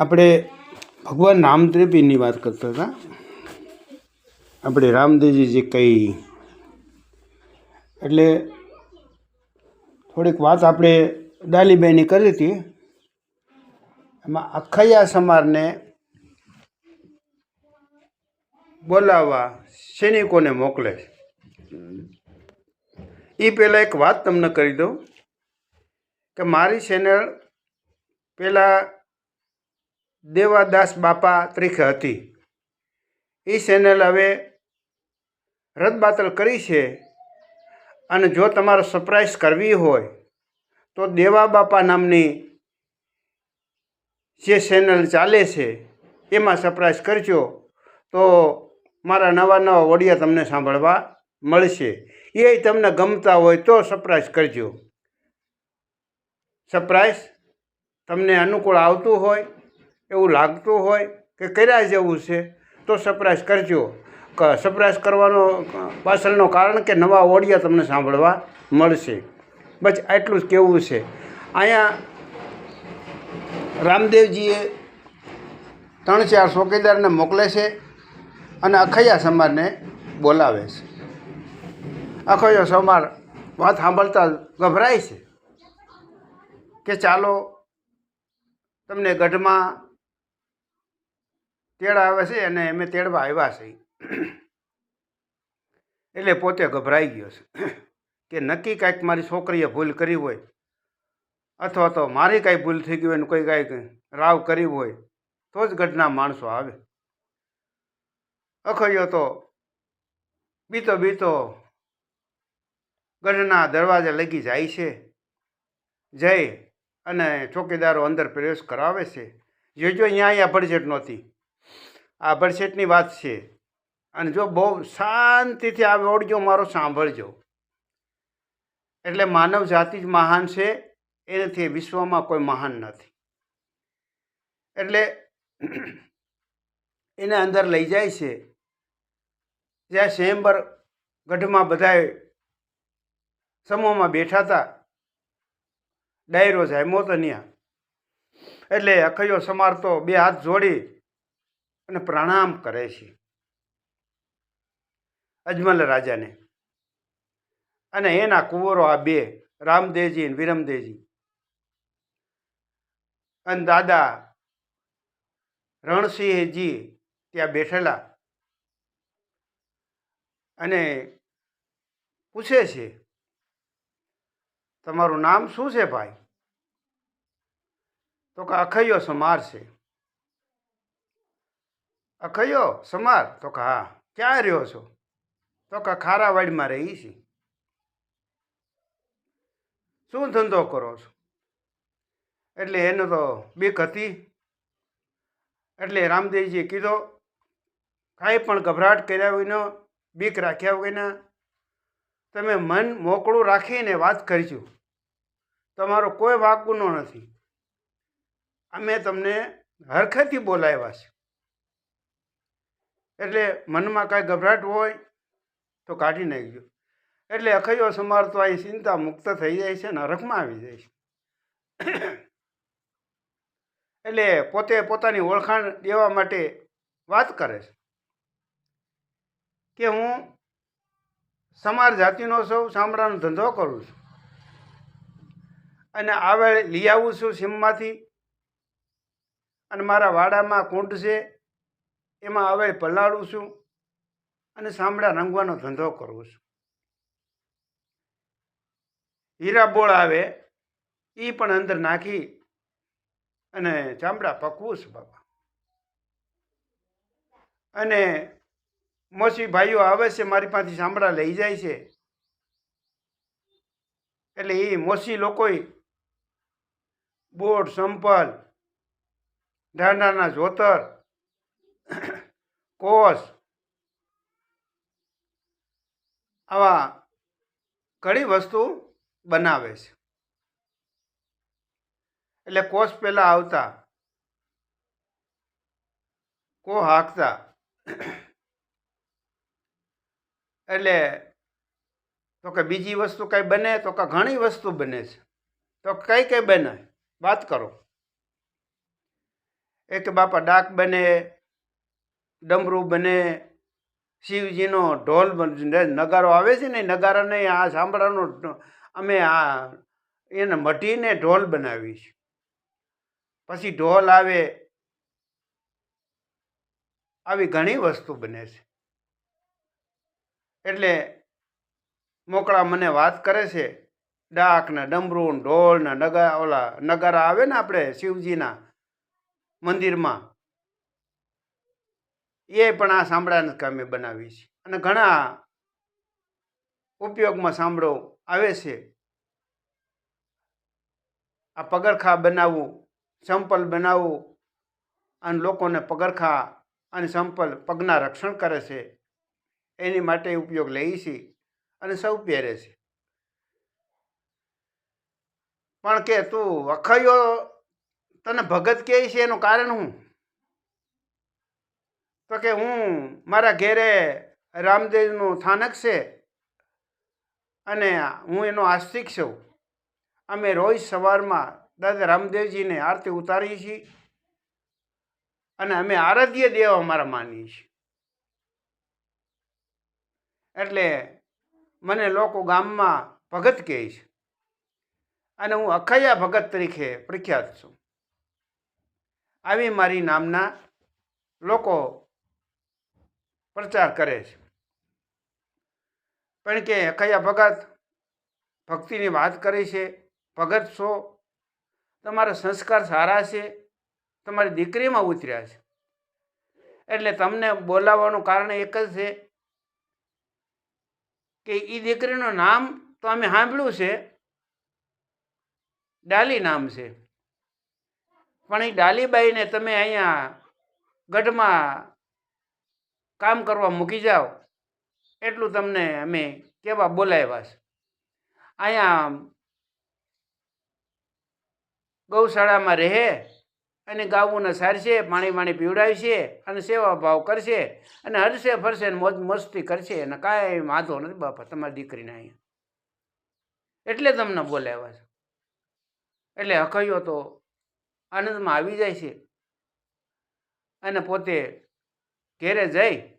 આપણે ભગવાન રામદેવજીની વાત કરતા હતા. આપણે રામદેવજી જે કંઈ, એટલે થોડીક વાત આપણે ડાલીબેની કરી હતી. એમાં અખૈયા સમારને બોલાવવા સૈનિકોને મોકલે એ પહેલાં એક વાત તમને કરી દઉં કે મારી ચેનલ પહેલાં દેવાદાસ બાપા તરીકે હતી. એ ચેનલ હવે રદબાતલ કરી છે અને જો તમારે સરપ્રાઈઝ કરવી હોય, તો દેવા બાપા નામની જે ચેનલ ચાલે છે, એમાં સરપ્રાઈઝ કરજો. તો મારા નવા નવા ઓડિયા તમને સાંભળવા મળશે. એ તમને ગમતા હોય તો સરપ્રાઈઝ કરજો. સરપ્રાઈઝ તમને અનુકૂળ આવતું હોય એવું લાગતું હોય કે કર્યા જેવું છે, તો સરપ્રાઈઝ કરજો. સરપ્રાઈઝ કરવાનો પાછળનો કારણ કે નવા ઓડિયા તમને સાંભળવા મળશે. બસ આટલું જ કહેવું છે. અહીંયા રામદેવજીએ ત્રણ ચાર ચોકીદારને મોકલે છે અને અખૈયા સમારને બોલાવે છે. અખૈયો સમાર વાત સાંભળતા ગભરાય છે કે ચાલો તમને ગઢમાં તેડા આવે છે અને અમે તેડવા આવ્યા છે. એટલે પોતે ગભરાઈ ગયો છે. કે નક્કી કાંઈક મારી છોકરીએ ભૂલ કરી હોય, અથવા તો મારી કાંઈ ભૂલ થઈ ગઈ હોય ને કોઈ કાંઈક રાવ કરી હોય, તો જ ગઢના માણસો આવે. અખયો તો બીતો બીતો ગઢના દરવાજે લગી જાય છે. જઈ અને ચોકીદારો અંદર પ્રવેશ કરાવે છે. જોજો, અહીંયા અહીંયા ભડઝટ નહોતી. આ ભડછેટની વાત છે. અને જો બહુ શાંતિથી આ ઓડિયો મારો સાંભળજો. એટલે માનવ જાતિ જ મહાન છે એનાથી વિશ્વમાં કોઈ મહાન નથી. એટલે એને અંદર લઈ જાય છે. જ્યાં સ્વયંબર ગઢમાં બધાએ સમૂહમાં બેઠા હતા. ડાયરો જામ્યો તો ત્યાં. એટલે અખૈયો સમારતો બે હાથ જોડી અને પ્રણામ કરે છે. અજમલ રાજાને. અને એના કુંવરો આ બે, રામદેવજી અને વિરમદેવજી. અને દાદા રણસિંહજી ત્યાં બેઠેલા. અને પૂછે છે, તમારું નામ શું છે ભાઈ? તો કે, અખૈયો સમાર છે. અખૈયો સમાર? તો કે હા. ક્યાં રહ્યો છો? તો કે ખારાવાડીમાં રહી છે. શું ધંધો કરો છો? એટલે એનો તો બીક હતી. એટલે રામદેવજીએ કીધો, કાંઈ પણ ગભરાટ કર્યા વિનો, બીક રાખ્યા વિના, તમે મન મોકળું રાખીને વાત કરજો. તમારો કોઈ વાકુનો નથી. અમે તમને હરખેથી બોલાવ્યા છે. એટલે મનમાં કાંઈ ગભરાટ હોય તો કાઢી નાખજો. એટલે અખૈયો સમાર તો અહીં ચિંતા મુક્ત થઈ જાય છે ને હરખમાં આવી જાય છે. એટલે પોતે પોતાની ઓળખાણ દેવા માટે વાત કરે છે કે હું સમાર જાતિનો સૌ સાંભળાનો ધંધો કરું છું. અને આવે લઈ આવું છું સીમમાંથી. અને મારા વાડામાં કુંડ છે. એમાં આવે પલાળું છું અને સાંભળા રંગવાનો ધંધો કરું છું. હીરા બોળ આવે એ પણ અંદર નાખી અને ચામડા પકવું છું બાપા. અને મોસી ભાઈઓ આવે છે, મારી પાસે ચામડા લઈ જાય છે. એટલે એ મોસી લોકોએ બોટ સંપલ ઢાંડાના જોતર કોસ. આવા ઘણી વસ્તુ બનાવે છે. એટલે કોષ પહેલાં આવતા. કો હાંકતા. એટલે તો કે બીજી વસ્તુ કંઈ બને તો કે ઘણી વસ્તુ બને છે. તો કઈ કઈ બને? વાત કરો. એક બાપા ડાક બને ડમરું બને, શિવજીનો ઢોલ નગારો આવે છે ને, નગારાને આ સાંભળવાનો અમે આ, એને મઢીને ઢોલ બનાવીશ પછી ઢોલ આવે, આવી ઘણી વસ્તુ બને છે. એટલે મોકળા મને વાત કરે છે ડાકના ડમરું ઢોલ ને નગા, ઓલા નગારા આવે ને આપણે શિવજીના મંદિરમાં એ પણ આ સાંભળાને કામે બનાવી છે અને ઘણા ઉપયોગમાં સાંભળો આવે છે. આ પગરખા બનાવવું, સંપલ બનાવવું, અને લોકોને પગરખા અને સંપલ પગના રક્ષણ કરે છે, એની માટે ઉપયોગ લઈએ છે અને સૌ પહેરે છે. પણ કે તું વખયો તને ભગત કહે છે એનું કારણ હું તો કે હું, મારા ઘેરે રામદેવનું સ્થાનક છે અને હું એનો આસ્તિક છું. અમે રોજ સવારમાં દાદા રામદેવજીને આરતી ઉતારીએ છીએ અને અમે આરાધ્ય દેવ અમારા માનીએ છીએ. એટલે મને લોકો ગામમાં ભગત કહે છે અને હું અખૈયા ભગત તરીકે પ્રખ્યાત છું. આવી મારી નામના લોકો પ્રચાર કરે છે. પણ કે કયા ભગત ભક્તિની વાત કરી છે, ભગત છો, તમારા સંસ્કાર સારા છે, તમારી દીકરીમાં ઉતર્યા છે. એટલે તમને બોલાવવાનું કારણ એક જ છે કે એ દીકરીનું નામ તો અમે સાંભળ્યું છે, ડાલી નામ છે. પણ એ ડાલીબાઈને તમે અહીંયા ગઢમાં કામ કરવા મૂકી જાઓ. એટલું તમને અમે કેવા બોલાવ્યા છે. અહીંયા ગૌશાળામાં રહે અને ગાવુંને સારશે, પાણી પાણી પીવડાવશે અને સેવા ભાવ કરશે અને હરશે ફરશે મોજ મસ્તી કરશે અને કાંઈ વાંધો નથી બાપા, તમારી દીકરીને અહીંયા. એટલે તમને બોલાવ્યા છે. એટલે હકૈયો તો આનંદમાં આવી જાય છે. અને પોતે ઘેરે જઈ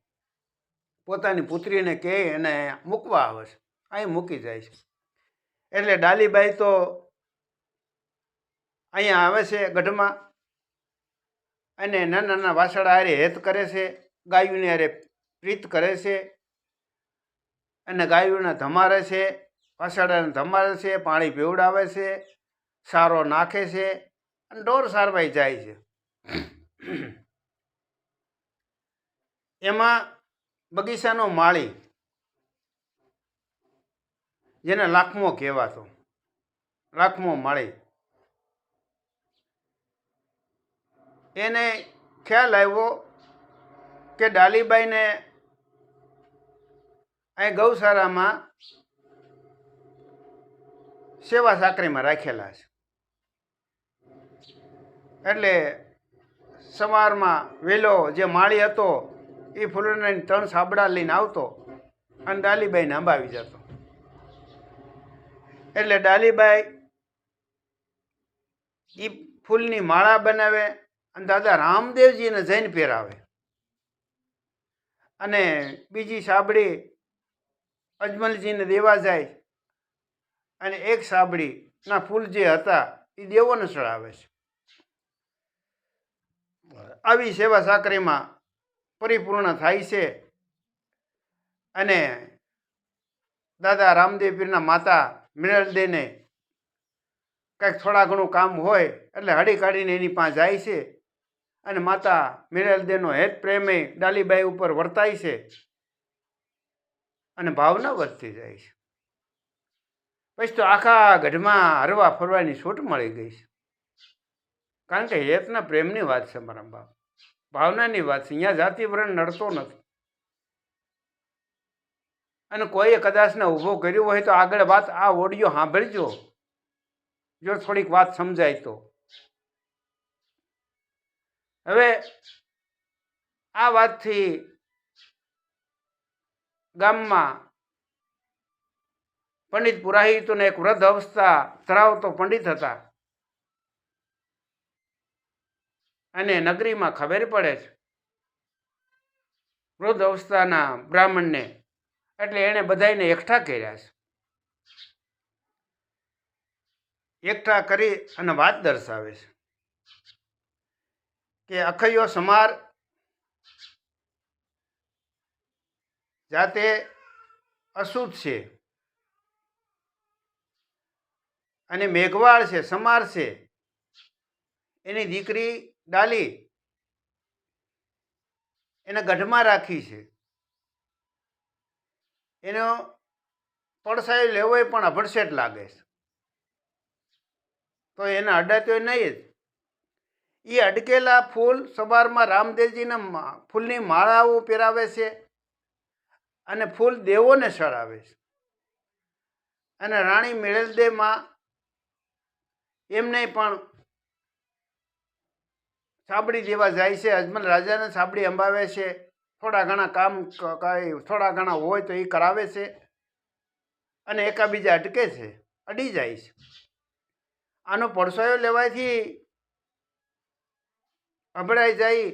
પોતાની પુત્રીને કહે એને મૂકવા આવે છે. અહીં મૂકી જાય છે. એટલે ડાલીબાઈ તો અહીંયા આવે છે ગઢમાં અને નાના નાના વાસળા હારે હેત કરે છે ગાયોને હારે પ્રીત કરે છે અને ગાયોને ધમારે છે વાસળાને ધમારે છે પાણી પીવડાવે છે સારો નાખે છે અને ઢોર સારવાઈ જાય છે. એમાં બગીચાનો માળી જેને લાખમો કહેવાતો. લાખમો માળી. એને ખ્યાલ આવ્યો કે ડાલીબાઈને અહીં ગૌશાળામાં સેવા સાકરીમાં રાખેલા છે. એટલે સવારમાં વહેલો જે માળી હતો એ ફૂલોના ત્રણ સાબડા લઈને આવતો અને ડાલીબાઈને અંબાવી જતો. એટલે ડાલીબાઈ એ ફૂલની માળા બનાવે અને દાદા રામદેવજીને જૈન પહેરાવે. અને બીજી સાબડી અજમલજીને દેવા જાય અને એક સાબડીના ફૂલ જે હતા એ દેવોને ચડાવે છે. આવી સેવા સાકરીમાં પરિપૂર્ણ થાય છે. અને દાદા રામદેવ પીરના માતા મિનલદેને કંઈક થોડા ઘણું કામ હોય એટલે હળી કાઢીને એની પાસે જાય છે. અને માતા મિરલદેનો હેત પ્રેમે ડાલીબાઈ ઉપર વર્તાય છે અને ભાવના વધતી જાય છે. પછી તો આખા ગઢમાં હરવા ફરવાની છૂટ મળી ગઈ છે. કારણ કે હેતના પ્રેમની વાત છે મારા બાપ. ભાવનાની વાત છે. અહીંયા જાતિવરણ નડતો નથી. અને કોઈએ કદાચને ઊભો કર્યો હોય તો આગળ વાત આ ઓડિયો સાંભળજો. જો થોડીક વાત સમજાય તો. હવે આ વાતથી ગામમાં પંડિત પુરાહિતોને એક વૃદ્ધ અવસ્થા ધરાવતો પંડિત હતા. અને નગરીમાં ખબર પડે છે. વૃદ્ધ અવસ્થાના બ્રાહ્મણને એટલે એણે બધાને એકઠા કર્યા છે. એકઠા કરી અને વાત દર્શાવે છે કે અખૈયો સમાર જાતે અશુદ્ધ છે અને મેઘવાળ છે, સમાર છે. એની દીકરી ડાલી, એને ગઢમાં રાખી છે. એનો પડસાયો લેવોય પણ અભડસેટ લાગે છે. તો એને અડાતો નહીં જ. એ અડકેલા ફૂલ સવારમાં રામદેવજીના ફૂલની માળાઓ પહેરાવે છે અને ફૂલ દેવોને ચડાવે છે. અને રાણી મેળલદેમાં એમને પણ સાબડી દેવા જાય છે. અજમલ રાજાને સાબડી અંબાવે છે. થોડા ઘણા કામ કાંઈ થોડા ઘણા હોય તો એ કરાવે છે અને એકાબીજા અટકે છે. અડી જાય છે. આનો પડસોયો લેવાથી અભડાઈ જાય.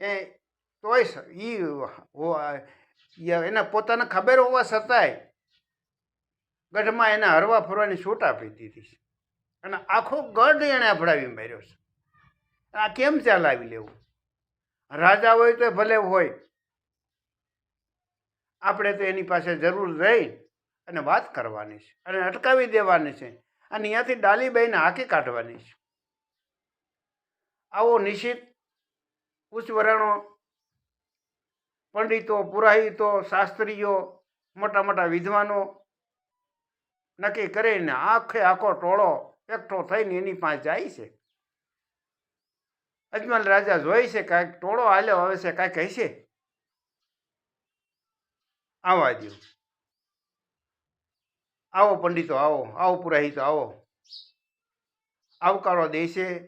એ તોય એ એના પોતાને ખબર હોવા છતાંય ગઢમાં એને હરવા ફરવાની છૂટ આપી દીધી છે. અને આખો ગઢ એણે અફડાવી માર્યો છે. આ કેમ ચલાવી લેવું? રાજા હોય તો ભલે હોય. આપણે તો એની પાસે જરૂર રહી અને વાત કરવાની છે અને અટકાવી દેવાની છે અને અહીંયાથી ડાલીબાઈને હાકી કાઢવાની છે. આવો નિશ્ચિત ઉચ્ચ વર્ણો પંડિતો, પુરાહિતો, શાસ્ત્રીઓ, મોટા મોટા વિદ્વાનો નક્કી કરીને આખે આખો ટોળો એકઠો થઈને એની પાસે જાય છે. અજમલ રાજા જોઈ છે કાંઈક ટોળો હાલ્યો આવે છે કાંઈક હશે. આવવા દો આવો પંડિતો, આવો આવો પુરાહિતો, આવો. આવકારો દે છે,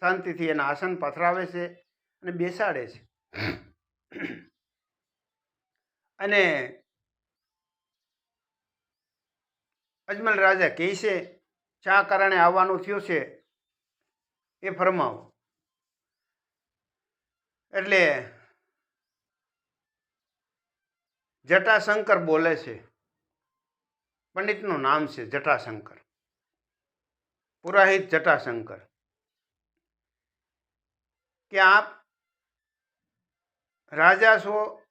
શાંતિથી એના આસન પથરાવે છે અને બેસાડે છે. અને અજમલ રાજા કહે છે શા કારણે આવવાનું થયું છે એ ફરમાવો. એટલે જટાશંકર બોલે છે. પંડિતનું નામ છે જટાશંકર. પુરાહિત જટાશંકર. કે આપ રાજા છો.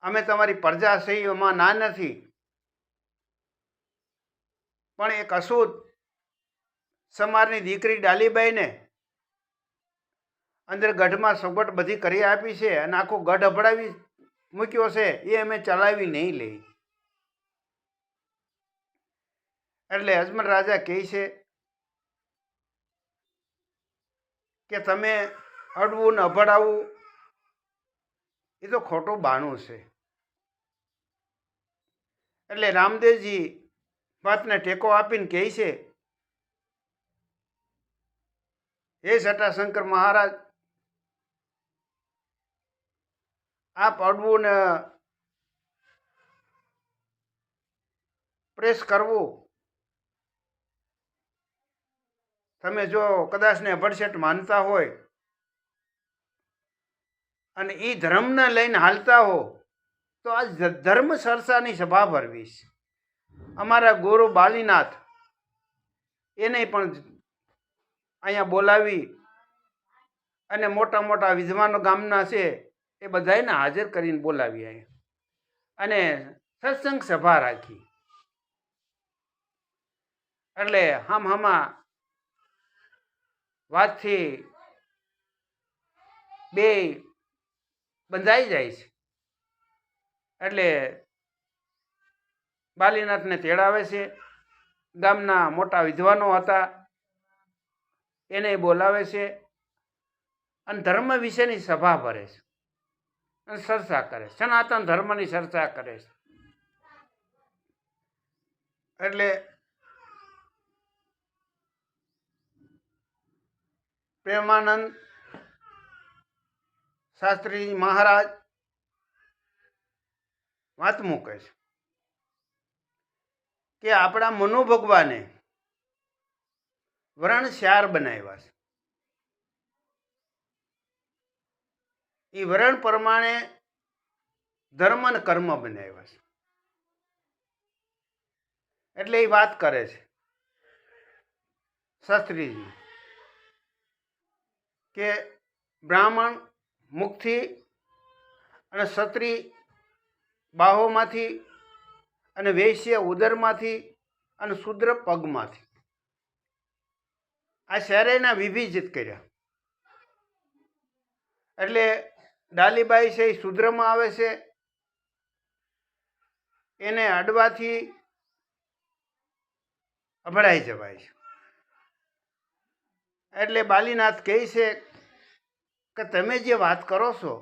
અમે તમારી પ્રજા છે એમાં ના નથી. પણ એક અશુદ્ધ સમારની દીકરી ડાલીબાઈને અંદર ગઢમાં સગવડ બધી કરી આપી છે અને આખો ગઢ અભડાવી મૂક્યો છે, એ અમે ચલાવી નહીં લઈ. એટલે અજમલ રાજા કહે છે કે તમે અડવું ને અભડાવવું એ તો ખોટું બાણું છે. એટલે રામદેવજી વાતને ટેકો આપીને કહે છે, હે જટાશંકર મહારાજ, આપ અડવું ને પ્રેસ કરવું. તમે જો કદાચને ભડસેટ માનતા હોય અને એ ધર્મને લઈને હાલતા હો, તો આ ધર્મ સરસાની સભા ભરવીશ અમારા ગુરુ બાલીનાથ એને પણ અહીંયા બોલાવી અને મોટા મોટા વિદ્વાનો ગામના છે એ બધાને હાજર કરીને બોલાવી અહીંયા અને સત્સંગ સભા રાખી. એટલે હમ હમા વાતથી બે બંધાઈ જાય છે. એટલે બાલીનાથને તેડાવે છે. ગામના મોટા વિદ્વાનો હતા. એને બોલાવે છે અને ધર્મ વિશેની સભા ભરે છે અને ચર્ચા કરે છે. સનાતન ધર્મની ચર્ચા કરે છે. એટલે પ્રેમાનંદ શાસ્ત્રી મહારાજ વાત મૂકે છે. કે આપણા મનુ ભગવાને વરણ શ્યાર બનાવ્યા છે. એ વરણ પ્રમાણે ધર્મ અને કર્મ બનાવ્યા છે. એટલે એ વાત કરે છે શાસ્ત્રીજી કે બ્રાહ્મણ મુખથી અને ક્ષત્રિય બાહોમાંથી અને વૈશ્ય ઉદરમાંથી અને શુદ્ર પગમાંથી. આ શહેરેના વિભિજિત કર્યા. એટલે ડાલીબાઈ છે એ શુદ્રમાં આવે છે. એને અડવાથી અભડાઈ જવાય છે. એટલે બાલીનાથ કહે છે કે તમે જે વાત કરો છો,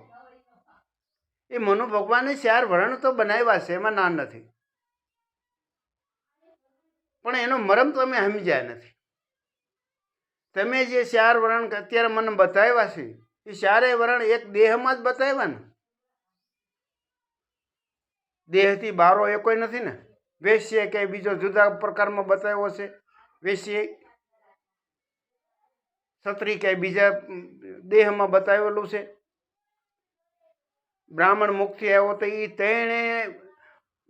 એ મનુ ભગવાને ચાર વર્ણ તો બનાવ્યા છે, એમાં ના નથી. પણ એનો મરમ તમે સમજ્યા નથી. તમે જે ચાર વરણ અત્યારે મને બતાવ્યા છે, એ ચારેય વરણ એક દેહમાં જ બતાવ્યા દેહથી બારો એ કોઈ નથી ને? વેશ્ય કે બીજો જુદા પ્રકારમાં બતાવ્યો છે? વેશ્ય ક્ષત્રિય કે બીજા દેહમાં બતાવેલું છે? બ્રાહ્મણ મુખથી આવ્યો તો એ તેણે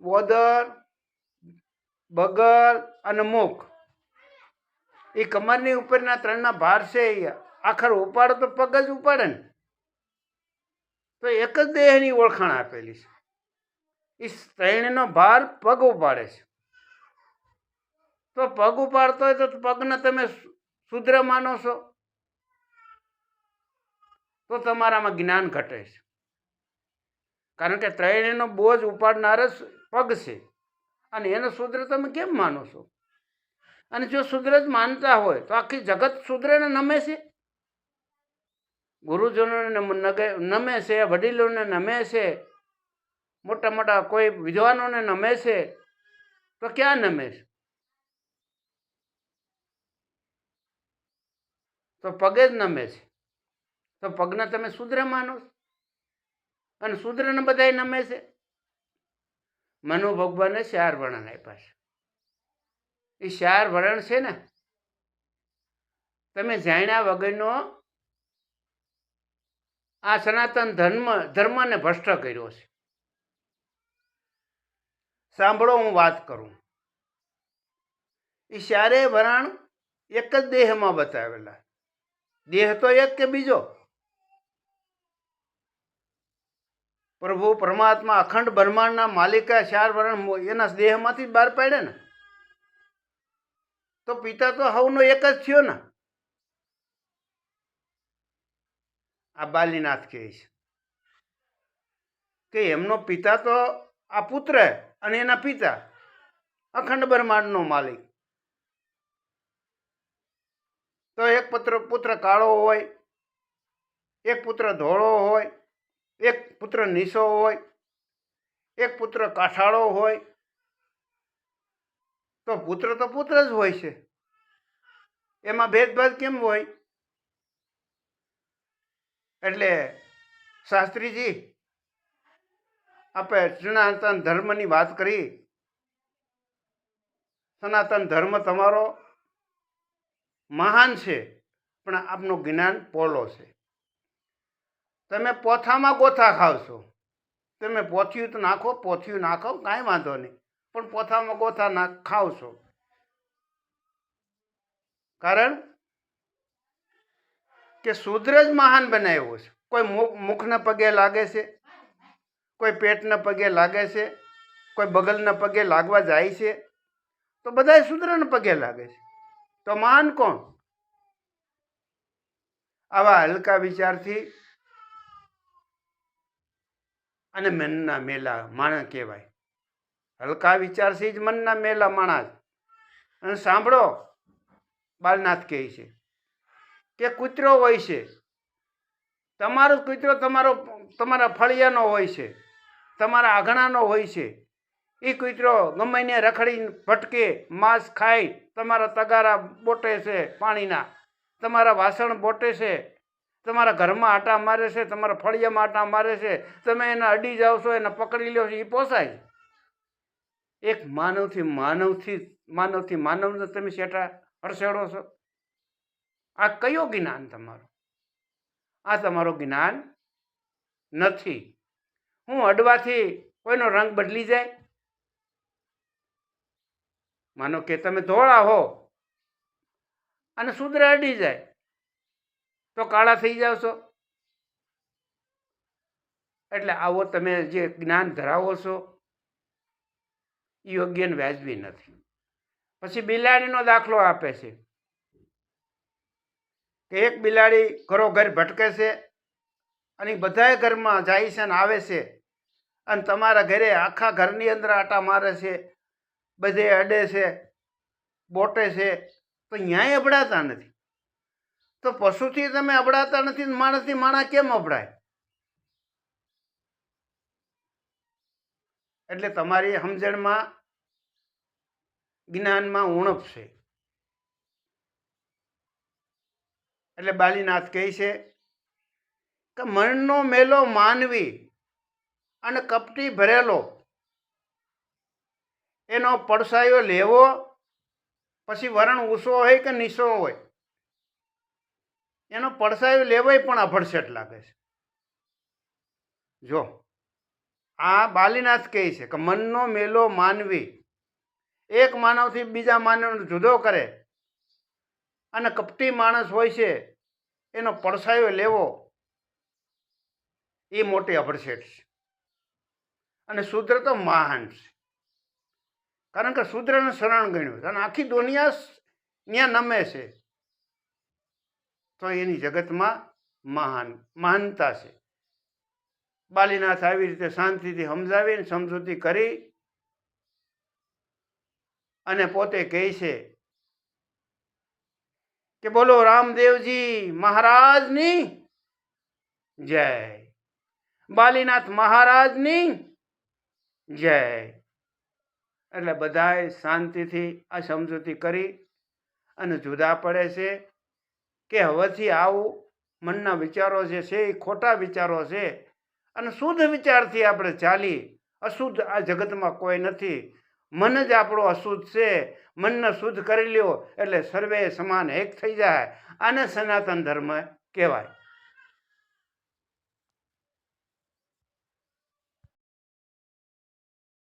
વદર બગર અને મુખ. એ કમરની ઉપરના ત્રણના ભાર છે આખર ઉપાડો તો પગ જ ઉપાડે ને. તો એક જ દેહની ઓળખાણ આપેલી છે. એ ત્રણનો ભાર પગ ઉપાડે છે. તો પગ ઉપાડતો હોય તો પગને તમે શુદ્ર માનો છો? તો તમારામાં જ્ઞાન ઘટે છે. કારણ કે ત્રણેયનો બોજ ઉપાડનાર જ પગ છે. અને એનો શુદ્ર તમે કેમ માનો છો? અને જો શુદ્ર જ માનતા હોય તો આખી જગત શુદ્રને નમે છે? ગુરુજનોને નમે છે, વડીલોને નમે છે, મોટા મોટા કોઈ વિદ્વાનોને નમે છે, તો ક્યાં નમે છે? તો પગે જ નમે છે. તો પગને તમે શુદ્ર માનો અને શુદ્રને બધાય નમે છે? મનુ ભગવાને ચાર વર્ણન આપ્યા છે. એ ચાર વર્ણ છે ને, તમે જાણ્યા વગરનો આ સનાતન ધર્મ, ધર્મને ભ્રષ્ટ કર્યો છે. સાંભળો, હું વાત કરું. એ ચારે વરાણ એક જ દેહમાં બતાવેલા. દેહ તો એક કે બીજો? પ્રભુ પરમાત્મા અખંડ બ્રહ્માંડના માલિકા ચાર વરણ એના દેહમાંથી બહાર પાડે ને? તો પિતા તો હવનો એક જ થયો ને? આ બાલીનાથ કહે છે કે એમનો પિતા તો આ પુત્ર અને એના પિતા અખંડ બ્રહ્માંડનો માલિક. તો એક પુત્ર પુત્ર કાળો હોય, એક પુત્ર ધોળો હોય એક પુત્ર નીસો હોય, એક પુત્ર કાઠાળો હોય, તો પુત્ર તો પુત્ર જ હોય છે. એમાં ભેદભાવ કેમ હોય? એટલે શાસ્ત્રીજી આપણે સનાતન ધર્મની વાત કરી. સનાતન ધર્મ તમારો મહાન છે, પણ આપનું જ્ઞાન પોલો છે. તમે પોથામાં ગોથા ખાવ છો. તમે પોથિયું તો નાખો, પોથિયું નાખો, કાંઈ વાંધો નહીં. પણ પોથામાં ગોથા ના ખાવ છો. કારણ કે શુદ્ર જ મહાન બનાવ્યો છે. કોઈ મુખ મુખના પગે લાગે છે, કોઈ પેટના પગે લાગે છે, કોઈ બગલના પગે લાગવા જાય છે, તો બધા શુદ્રના પગે લાગે છે. તો મહાન કોણ? આવા હલકા વિચારથી અને મનના મેલા માણસ કહેવાય. હલકા વિચારથી જ મનના મેલા માણસ અને સાંભળો, બાલનાથ કહે છે કે કૂતરો હોય છે. તમારો કૂતરો તમારો, તમારા ફળિયાનો હોય છે, તમારા આઘણાનો હોય છે. એ કૂતરો ગમે ને રખડીને ભટકે માંસ ખાય, તમારા તગારા બોટે છે પાણીના, તમારા વાસણ બોટે છે તમારા ઘરમાં આટા મારે છે, તમારા ફળિયામાં આટા મારે છે, તમે એને અડી જાઓ છો, એને પકડી લ્યો છો એ પોસાય. એક માનવથી માનવથી માનવથી માનવને તમે શેઠા હડસેડો છો. આ કયો જ્ઞાન તમારું? આ તમારું જ્ઞાન નથી. હું અડવાથી કોઈનો રંગ બદલી જાય? માનો કે તમે ધોળા હો અને શુદ્ર અડી જાય. તો કાળા થઈ જાઓ છો એટલે આવો તમે જે જ્ઞાન ધરાવો છો યોગ્ય ને વ્યાજબી નથી. પછી બિલાડીનો દાખલો આપે છે. કે એક બિલાડી ઘરો ઘર ભટકે છે અને બધાએ ઘરમાં જાય છે ને આવે છે અને તમારા ઘરે આખા ઘરની અંદર આટા મારે છે, બધે અડે છે, બોટે છે, તો ન્યાય અભડાતા નથી. તો પશુથી તમે અબડાતા નથી માણસથી માણા કેમ અબડાય? એટલે તમારી સમજણમાં, જ્ઞાનમાં ઉણપ છે. એટલે બાલીનાથ કહે છે કે મનનો મેલો માનવી અને કપટી ભરેલો, એનો પડસાયો લેવો, પછી વરણ ઊંચો હોય કે નીચો હોય? એનો પડસાયો લેવાય પણ અભડસેટ લાગે છે. જો, આ બાલીનાથ કહે છે કે મનનો મેલો માનવી, એક માનવથી બીજા માનવને જુદો કરે અને કપટી માણસ હોય છે, એનો પડસાયો લેવો, એ મોટી અભડસેટ છે. અને શૂદ્ર તો મહાન છે. કારણ કે શૂદ્રને શરણ ગણ્યું અને આખી દુનિયા ત્યાં નમે છે. તો એની જગતમાં મહાન, મહાનતા છે. બાલીનાથ આવી રીતે શાંતિથી સમજાવીને સમજૂતી કરી અને પોતે કહે છે કે બોલો, રામદેવજી મહારાજની જય. બાલીનાથ મહારાજની જય. એટલે બધાએ શાંતિથી આ સમજૂતી કરી અને જુદા પડે છે. કે હવેથી આવું મનના વિચારો જે છે એ ખોટા વિચારો છે. અને શુદ્ધ વિચારથી આપણે ચાલી અશુદ્ધ આ જગતમાં કોઈ નથી. મન જ આપણો અશુદ્ધ છે. મનને શુદ્ધ કરી લ્યો એટલે સર્વે સમાન એક થઈ જાય. આને સનાતન ધર્મ કહેવાય.